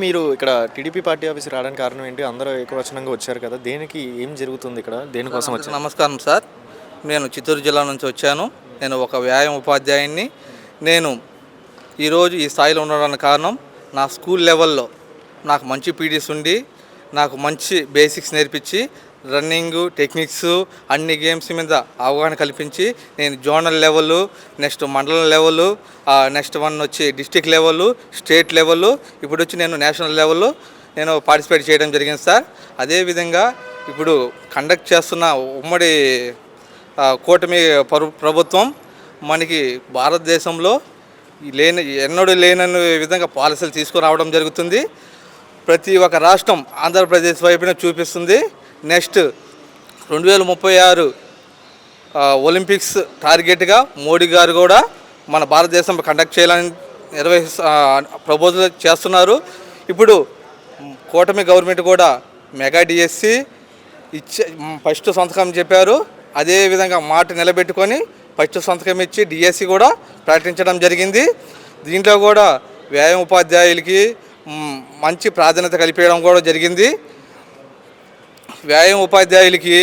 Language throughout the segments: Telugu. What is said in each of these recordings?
మీరు ఇక్కడ టీడీపీ పార్టీ ఆఫీస్ రావడానికి కారణం ఏంటి? అందరూ ఏకవచనంగా వచ్చారు కదా. దేనికి ఏం జరుగుతుంది ఇక్కడ? దేనికోసం వచ్చారు? నమస్కారం సార్. నేను చిత్తూరు జిల్లా నుంచి వచ్చాను. నేను ఒక వ్యాయామ ఉపాధ్యాయుని నేను ఈరోజు ఈ స్థాయిలో ఉండడానికి కారణం నా స్కూల్ లెవెల్లో నాకు మంచి పీడిఎస్ ఉండి నాకు మంచి బేసిక్స్ నేర్పించి రన్నింగ్ టెక్నిక్స్ అన్ని గేమ్స్ మీద అవగాహన కల్పించి నేను జోనల్ లెవెల్ నెక్స్ట్ మండలం లెవెల్ నెక్స్ట్ వన్ వచ్చి డిస్టిక్ లెవెల్ స్టేట్ లెవెల్ ఇప్పుడు వచ్చి నేను నేషనల్ లెవెల్ నేను పార్టిసిపేట్ చేయడం జరిగింది సార్. అదేవిధంగా ఇప్పుడు కండక్ట్ చేస్తున్న ఉమ్మడి కూటమి ప్రభుత్వం మనకి భారతదేశంలో లేని ఎన్నడూ లేనని విధంగా పాలసీలు తీసుకురావడం జరుగుతుంది. ప్రతి ఒక్క రాష్ట్రం ఆంధ్రప్రదేశ్ వైపున చూపిస్తుంది. నెక్స్ట్ రెండు వేల ముప్పై ఆరు ఒలింపిక్స్ టార్గెట్గా మోడీ గారు కూడా మన భారతదేశం కండక్ట్ చేయాలని నిర్వహి ప్రపోజల్ చేస్తున్నారు. ఇప్పుడు కూటమి గవర్నమెంట్ కూడా మెగా డిఎస్సి ఇచ్చే ఫస్ట్ సంతకం చెప్పారు. అదే విధంగా మాట నిలబెట్టుకొని ఫస్ట్ సంతకం ఇచ్చి డిఎస్సి కూడా ప్రకటించడం జరిగింది. దీంట్లో కూడా వ్యాయామ ఉపాధ్యాయులకి మంచి ప్రాధాన్యత కల్పించడం కూడా జరిగింది. వ్యాయామ ఉపాధ్యాయులకి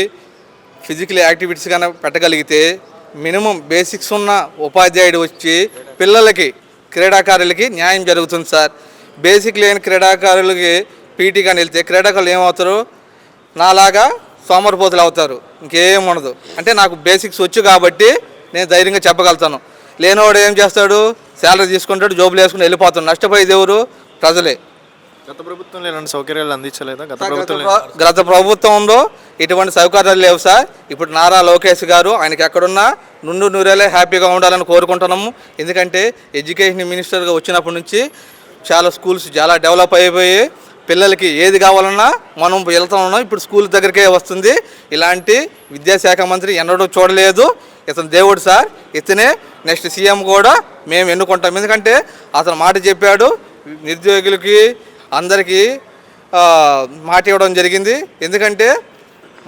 ఫిజికల్ యాక్టివిటీస్ కానీ పెట్టగలిగితే మినిమం బేసిక్స్ ఉన్న ఉపాధ్యాయుడు వచ్చి పిల్లలకి క్రీడాకారులకి న్యాయం జరుగుతుంది సార్. బేసిక్ లేని క్రీడాకారులకి పీటీ కానీ వెళ్తే క్రీడాకారులు ఏమవుతారు? నాలాగా సోమరిపోతులు అవుతారు. ఇంకేం ఉండదు. అంటే నాకు బేసిక్స్ వచ్చు కాబట్టి నేను ధైర్యంగా చెప్పగలుగుతాను. లేనివాడు ఏం చేస్తాడు? శాలరీ తీసుకుంటాడు జోబులు వేసుకుని వెళ్ళిపోతాడు. నష్టపోయేది ఎవరు? ప్రజలే. గత ప్రభుత్వంలో ఇలాంటి సౌకర్యాలు అందించలేదా? గత గత ప్రభుత్వంలో ఇటువంటి సౌకర్యాలు లేవు సార్. ఇప్పుడు నారా లోకేష్ గారు ఆయనకి ఎక్కడున్నా నుండు నూరేలే హ్యాపీగా ఉండాలని కోరుకుంటున్నాము. ఎందుకంటే ఎడ్యుకేషన్ మినిస్టర్గా వచ్చినప్పటి నుంచి చాలా స్కూల్స్ చాలా డెవలప్ అయిపోయి పిల్లలకి ఏది కావాలన్నా మనం వెళ్తా ఉన్నాం. ఇప్పుడు స్కూల్ దగ్గరికే వస్తుంది. ఇలాంటి విద్యాశాఖ మంత్రి ఎన్నడూ చూడలేదు. ఇతను దేవుడు సార్. ఇతనే నెక్స్ట్ సీఎం కూడా మేము ఎన్నుకుంటాం. ఎందుకంటే అతను మాట చెప్పాడు. నిరుద్యోగులకి అందరికీ మాట ఇవ్వడం జరిగింది. ఎందుకంటే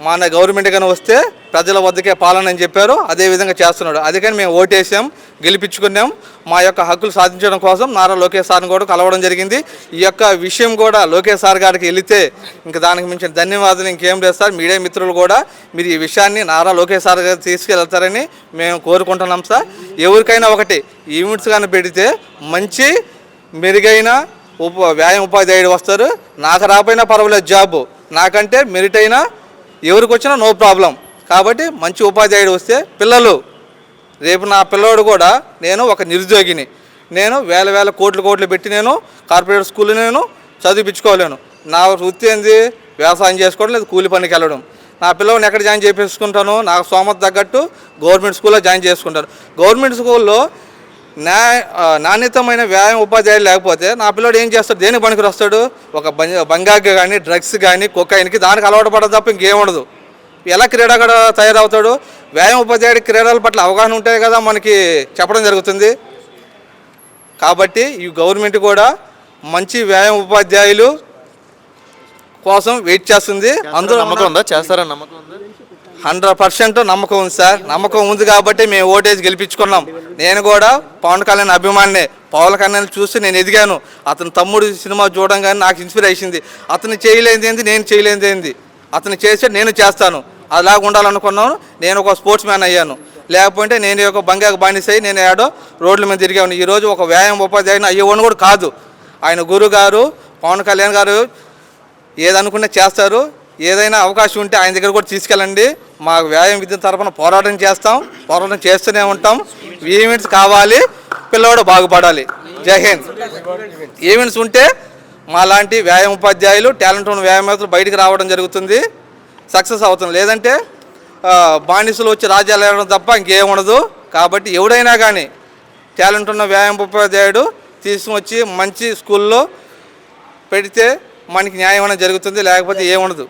మన గవర్నమెంట్ కానీ వస్తే ప్రజల వద్దకే పాలన అని చెప్పారు. అదే విధంగా చేస్తున్నాడు. అందుకని మేము ఓటేసాం గెలిపించుకున్నాం. మా యొక్క హక్కులు సాధించడం కోసం నారా లోకేష్ సార్ని కూడా కలవడం జరిగింది. ఈ యొక్క విషయం కూడా లోకేష్ సార్ గారికి వెళితే ఇంకా దానికి మించిన ధన్యవాదాలు ఇంకేం లేదు సార్. మీడియా మిత్రులు కూడా మీరు ఈ విషయాన్ని నారా లోకేష్ సార్ గారు తీసుకెళ్తారని మేము కోరుకుంటున్నాం సార్. ఎవరికైనా ఒకటి ఈవెంట్స్ కానీ పెడితే మంచి మెరుగైన ఉప వ్యాయామ ఉపాధ్యాయుడు వస్తారు. నాకు రాపోయినా పర్వాలేదు జాబ్. నాకంటే మెరిట్ అయినా ఎవరికి వచ్చినా నో ప్రాబ్లం కాబట్టి మంచి ఉపాధ్యాయుడు వస్తే పిల్లలు రేపు నా పిల్లోడు కూడా నేను ఒక నిరుద్యోగిని. నేను వేల వేల కోట్లు కోట్లు పెట్టి నేను కార్పొరేట్ స్కూల్ నేను చదివించుకోలేను. నా వృత్తి ఏంది? వ్యవసాయం చేసుకోవడం లేదు కూలి పనికి వెళ్ళడం. నా పిల్లల్ని ఎక్కడ జాయిన్ చేపించుకుంటాను? నాకు సోమత తగ్గట్టు గవర్నమెంట్ స్కూల్లో జాయిన్ చేసుకుంటాను గవర్నమెంట్ స్కూల్లో నాణ్యతమైన వ్యాయామ ఉపాధ్యాయులు లేకపోతే నా పిల్లోడు ఏం చేస్తాడు? దేనికి పనికి వస్తాడు? ఒక బంగాకి కానీ డ్రగ్స్ కానీ కొకాయిన్కి దానికి అలవాటు పడదు తప్ప ఇంకేం ఉండదు. ఎలా క్రీడాకారు తయారవుతాడు? వ్యాయామ ఉపాధ్యాయుడి క్రీడల పట్ల అవగాహన ఉంటాయి కదా మనకి చెప్పడం జరుగుతుంది. కాబట్టి ఈ గవర్నమెంట్ కూడా మంచి వ్యాయామ ఉపాధ్యాయులు కోసం వెయిట్ చేస్తుంది. అందులో నమ్మకం ఉందా? చేస్తారని నమ్మకం ఉందా? హండ్రెడ్ పర్సెంట్ నమ్మకం ఉంది సార్. నమ్మకం ఉంది కాబట్టి మేము ఓటేజ్ గెలిపించుకున్నాం. నేను కూడా పవన్ కళ్యాణ్ అభిమానినే పవన్ కళ్యాణ్ చూసి నేను ఎదిగాను. అతని తమ్ముడు సినిమా చూడడం కానీ నాకు ఇన్స్పైర్ అయ్యింది. అతను చేయలేనిది ఏంది నేను చేయలేనిది ఏంది? అతను చేస్తే నేను చేస్తాను. అలాగ ఉండాలనుకున్నాను. నేను ఒక స్పోర్ట్స్ మ్యాన్ అయ్యాను. లేకపోతే నేను ఒక బంగాకు బానిస అయ్యి నేను ఏడో రోడ్ల మీద తిరిగాను. ఈరోజు ఒక వ్యాయామ ఉపాధ్యాయుని అయ్యేవాడిని కూడా కాదు. ఆయన గురువు గారు పవన్ కళ్యాణ్ గారు ఏదనుకున్నా చేస్తారు. ఏదైనా అవకాశం ఉంటే ఆయన దగ్గర కూడా తీసుకెళ్ళండి. మా వ్యాయామ విద్య తరఫున పోరాటం చేస్తాం పోరాటం చేస్తూనే ఉంటాం. ఈవెంట్స్ కావాలి పిల్లవాడు బాగుపడాలి. జై హింద్. ఈవెంట్స్ ఉంటే మా లాంటి వ్యాయామ ఉపాధ్యాయులు టాలెంట్ ఉన్న వ్యాయామస్తులు బయటికి రావడం జరుగుతుంది. సక్సెస్ అవుతుంది. లేదంటే బానిసలు వచ్చి రాజ్యాలు వెళ్ళడం తప్ప ఇంకేం ఉండదు. కాబట్టి ఎవడైనా కానీ టాలెంట్ ఉన్న వ్యాయామ ఉపాధ్యాయుడు తీసుకొచ్చి మంచి స్కూల్లో పెడితే మనకి న్యాయం అనేది జరుగుతుంది. లేకపోతే ఏముండదు